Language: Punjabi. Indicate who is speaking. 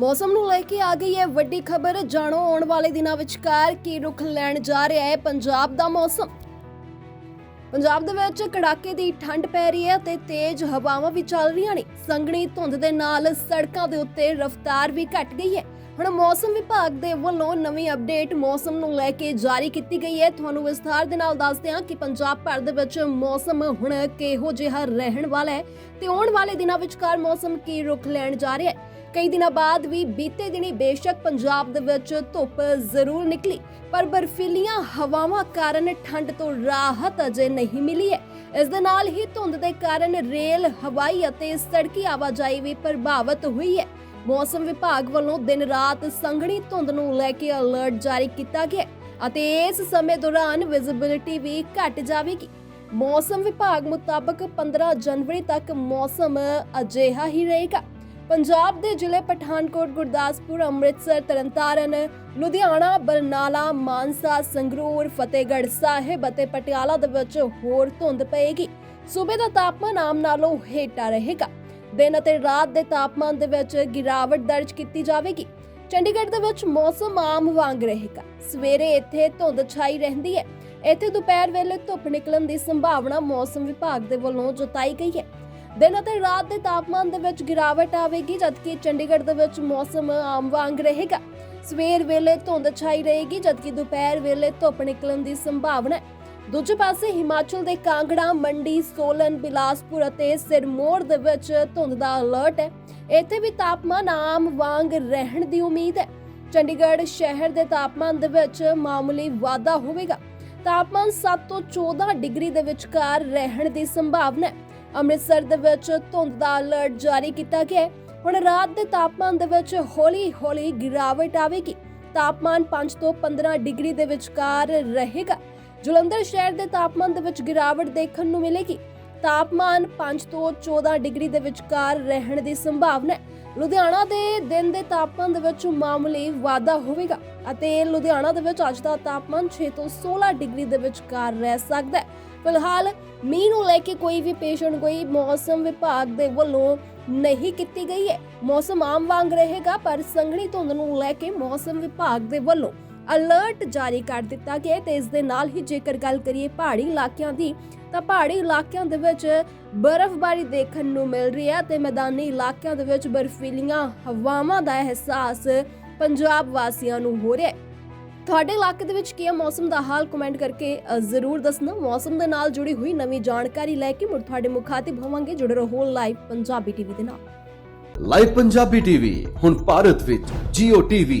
Speaker 1: ਮੌਸਮ ਨੂੰ ਲੈ ਕੇ ਆ ਗਈ ਹੈ ਵੱਡੀ ਖਬਰ। ਜਾਣੋ, ਆਉਣ ਵਾਲੇ ਦਿਨਾਂ ਵਿਚਕਾਰ ਕੀ ਰੁਖ ਲੈਣ ਜਾ ਰਿਹਾ ਹੈ ਪੰਜਾਬ ਦਾ ਮੌਸਮ। ਪੰਜਾਬ ਦੇ ਵਿੱਚ ਕੜਾਕੇ ਦੀ ਠੰਡ ਪੈ ਰਹੀ ਹੈ ਤੇ ਤੇਜ਼ ਹਵਾਵਾਂ ਵੀ ਚੱਲ ਰਹੀਆਂ ਨੇ। ਸੰਘਣੀ ਧੁੰਦ ਦੇ ਨਾਲ ਸੜਕਾਂ ਦੇ ਉੱਤੇ ਰਫ਼ਤਾਰ ਵੀ ਘਟ ਗਈ ਹੈ। ਹੁਣ ਮੌਸਮ ਵਿਭਾਗ ਦੇ ਵੱਲੋਂ ਨਵੀਂ ਅਪਡੇਟ ਮੌਸਮ ਨੂੰ ਲੈ ਕੇ ਜਾਰੀ ਕੀਤੀ ਗਈ ਹੈ। ਤੁਹਾਨੂੰ ਵਿਸਥਾਰ ਦੇ ਨਾਲ ਦੱਸਦੇ ਹਾਂ ਕਿ ਪੰਜਾਬ ਭਰ ਦੇ ਵਿੱਚ ਮੌਸਮ ਹੁਣ ਕਿਹੋ ਜਿਹਾ ਰਹਿਣ ਵਾਲਾ ਹੈ ਤੇ ਆਉਣ ਵਾਲੇ ਦਿਨਾਂ ਵਿਚਕਾਰ ਮੌਸਮ ਕੀ ਰੁਖ ਲੈਣ ਜਾ ਰਿਹਾ ਹੈ। ਕਈ ਦਿਨਾਂ ਬਾਅਦ ਵੀ ਬੀਤੇ ਦਿਨੀ ਬੇਸ਼ੱਕ ਪੰਜਾਬ ਦੇ ਵਿੱਚ ਧੁੱਪ ਜ਼ਰੂਰ ਨਿਕਲੀ, ਪਰ ਬਰਫੀਲੀਆਂ ਹਵਾਵਾਂ ਕਾਰਨ ਠੰਡ ਤੋਂ ਰਾਹਤ ਅਜੇ ਨਹੀਂ ਮਿਲੀ ਹੈ। ਇਸ ਦੇ ਨਾਲ ਹੀ ਧੁੰਦ ਦੇ ਕਾਰਨ ਰੇਲ, ਹਵਾਈ ਅਤੇ ਸੜਕੀ ਆਵਾਜਾਈ ਵੀ ਪ੍ਰਭਾਵਿਤ ਹੋਈ ਹੈ। ਮੌਸਮ ਵਿਭਾਗ ਵੱਲੋਂ ਦਿਨ ਰਾਤ ਸੰਘਣੀ ਧੁੰਦ ਨੂੰ ਲੈ ਕੇ ਅਲਰਟ ਜਾਰੀ ਕੀਤਾ ਗਿਆ ਅਤੇ ਇਸ ਸਮੇਂ ਦੌਰਾਨ ਵਿਜ਼ਿਬਿਲਿਟੀ ਵੀ ਘਟ ਜਾਵੇਗੀ। ਮੌਸਮ ਵਿਭਾਗ ਮੁਤਾਬਕ 15 ਜਨਵਰੀ ਤੱਕ ਮੌਸਮ ਅਜਿਹਾ ਹੀ ਰਹੇਗਾ। ਪੰਜਾਬ ਦੇ ਜ਼ਿਲ੍ਹੇ ਪਠਾਨਕੋਟ, ਗੁਰਦਾਸਪੁਰ, ਅੰਮ੍ਰਿਤਸਰ, ਤਰਨਤਾਰਨ, ਲੁਧਿਆਣਾ, ਬਰਨਾਲਾ, ਮਾਨਸਾ, ਸੰਗਰੂਰ, ਫਤਿਹਗੜ੍ਹ ਸਾਹਿਬ ਅਤੇ ਪਟਿਆਲਾ ਦੇ ਵਿੱਚ ਹੋਰ ਧੁੰਦ ਪਏਗੀ। ਸੂਬੇ ਦਾ ਤਾਪਮਾਨ ਆਮ ਨਾਲੋਂ ਹੇਠਾਂ ਰਹੇਗਾ। ਦਿਨ ਅਤੇ ਰਾਤ ਦੇ ਤਾਪਮਾਨ ਦੇ ਵਿੱਚ ਗਿਰਾਵਟ ਦਰਜ ਕੀਤੀ ਜਾਵੇਗੀ। ਚੰਡੀਗੜ੍ਹ ਦੇ ਵਿੱਚ ਮੌਸਮ ਆਮ ਵਾਂਗ ਰਹੇਗਾ। ਸਵੇਰੇ ਇੱਥੇ ਧੁੰਦ ਛਾਈ ਰਹਿੰਦੀ ਹੈ। ਇੱਥੇ ਦੁਪਹਿਰ ਵੇਲੇ ਧੁੱਪ ਨਿਕਲਣ ਦੀ ਸੰਭਾਵਨਾ ਮੌਸਮ ਵਿਭਾਗ ਦੇ ਵੱਲੋਂ ਜਤਾਈ ਗਈ ਹੈ। ਦਿਨ ਅਤੇ ਰਾਤ ਦੇ ਤਾਪਮਾਨ ਦੇ ਵਿੱਚ ਗਿਰਾਵਟ ਆਵੇਗੀ, ਜਦਕਿ ਚੰਡੀਗੜ੍ਹ ਦੇ ਵਿੱਚ ਮੌਸਮ ਆਮ ਵਾਂਗ ਰਹੇਗਾ। ਸਵੇਰ ਵੇਲੇ ਧੁੰਦ ਛਾਈ ਰਹੇਗੀ, ਜਦਕਿ ਦੁਪਹਿਰ ਵੇਲੇ ਧੁੱਪ ਨਿਕਲਣ ਦੀ ਸੰਭਾਵਨਾ ਹੈ। ਦੂਜੇ ਪਾਸੇ ਹਿਮਾਚਲ ਦੇ ਕਾਂਗੜਾ, ਮੰਡੀ, ਸੋਲਨ, ਬਿਲਾਸਪੁਰ ਅਤੇ ਸਿਰਮੌਰ ਦੇ ਵਿੱਚ ਧੁੰਦ ਦਾ ਅਲਰਟ ਹੈ। ਇੱਥੇ ਵੀ ਤਾਪਮਾਨ ਆਮ ਵਾਂਗ ਰਹਿਣ ਦੀ ਉਮੀਦ ਹੈ। ਚੰਡੀਗੜ੍ਹ ਸ਼ਹਿਰ ਦੇ ਤਾਪਮਾਨ ਦੇ ਵਿੱਚ ਮਾਮੂਲੀ ਵਾਧਾ ਹੋਵੇਗਾ। ਤਾਪਮਾਨ 7 ਤੋਂ 14 ਡਿਗਰੀ ਦੇ ਵਿਚਕਾਰ ਰਹਿਣ ਦੀ ਸੰਭਾਵਨਾ ਹੈ। ਅੰਮ੍ਰਿਤਸਰ ਦੇ ਵਿੱਚ ਧੁੰਦ ਦਾ ਅਲਰਟ ਜਾਰੀ ਕੀਤਾ ਗਿਆ ਹੈ। ਹੁਣ ਰਾਤ ਦੇ ਤਾਪਮਾਨ ਦੇ ਵਿੱਚ ਹੌਲੀ-ਹੌਲੀ ਗਿਰਾਵਟ ਆਵੇਗੀ। ਤਾਪਮਾਨ 5 ਤੋਂ 15 ਡਿਗਰੀ ਦੇ ਵਿਚਕਾਰ ਰਹੇਗਾ। ਜਲੰਧਰ ਸ਼ਹਿਰ ਦੇ ਤਾਪਮਾਨ ਦੇ ਵਿੱਚ ਗਿਰਾਵਟ ਦੇਖਣ ਨੂੰ ਮਿਲੇਗੀ। ਤਾਪਮਾਨ 5 ਤੋਂ 14 ਡਿਗਰੀ ਦੇ ਵਿਚਕਾਰ ਰਹਿਣ ਦੀ ਸੰਭਾਵਨਾ ਹੈ। ਲੁਧਿਆਣਾ ਦੇ ਦਿਨ ਦੇ ਤਾਪਮਾਨ ਦੇ ਵਿੱਚ ਮਾਮੂਲੀ ਵਾਧਾ ਹੋਵੇਗਾ ਅਤੇ ਲੁਧਿਆਣਾ ਦੇ ਵਿੱਚ ਅੱਜ ਦਾ ਤਾਪਮਾਨ 6 ਤੋਂ 16 ਡਿਗਰੀ ਦੇ ਵਿਚਕਾਰ ਰਹਿ ਸਕਦਾ ਹੈ। ਫਿਲਹਾਲ ਮੀਂਹ ਨੂੰ ਲੈ ਕੇ ਕੋਈ ਵੀ ਪੇਸ਼ੈਂਟ ਕੋਈ ਮੌਸਮ ਵਿਭਾਗ ਦੇ ਵੱਲੋਂ ਨਹੀਂ ਕੀਤੀ ਗਈ ਹੈ। ਮੌਸਮ ਆਮ ਵਾਂਗ ਰਹੇਗਾ, ਪਰ ਸੰਘਣੀ ਧੁੰਦ ਨੂੰ ਲੈ ਕੇ ਮੌਸਮ ਵਿਭਾਗ ਦੇ ਵੱਲੋਂ ਅਲਰਟ ਜਾਰੀ ਕਰ ਦਿੱਤਾ ਗਿਆ ਤੇ ਇਸ ਦੇ ਨਾਲ ਹੀ ਜੇਕਰ ਗੱਲ ਕਰੀਏ ਪਹਾੜੀ ਇਲਾਕਿਆਂ ਦੀ ਤਾਂ ਪਹਾੜੀ ਇਲਾਕਿਆਂ ਦੇ ਵਿੱਚ ਬਰਫ਼ਬਾਰੀ ਦੇਖਣ ਨੂੰ ਮਿਲ ਰਹੀ ਹੈ ਤੇ ਮੈਦਾਨੀ ਇਲਾਕਿਆਂ ਦੇ ਵਿੱਚ ਬਰਫੀਲੀਆਂ ਹਵਾਵਾਂ ਦਾ ਅਹਿਸਾਸ ਪੰਜਾਬ ਵਾਸੀਆਂ ਨੂੰ ਹੋ ਰਿਹਾ ਹੈ। ਤੁਹਾਡੇ ਇਲਾਕੇ ਦੇ ਵਿੱਚ ਕੀ ਹੈ? ਮੌਸਮ ਦਾ ਹਾਲ ਕਮੈਂਟ ਕਰਕੇ ਜ਼ਰੂਰ ਦੱਸਣਾ। ਮੌਸਮ ਦੇ ਨਾਲ ਜੁੜੀ ਹੋਈ ਨਵੀਂ ਜਾਣਕਾਰੀ ਲੈ ਕੇ ਮੁੜ ਤੁਹਾਡੇ ਮੁਖਾਤਿਬ ਹੋਵਾਂਗੇ ਜੁੜੇ ਰਹੋ ਲਾਈਵ ਪੰਜਾਬੀ ਟੀਵੀ ਦੇ ਨਾਲ।
Speaker 2: ਲਾਈਵ ਪੰਜਾਬੀ ਟੀਵੀ ਹੁਣ ਭਾਰਤ ਵਿੱਚ Jio TV,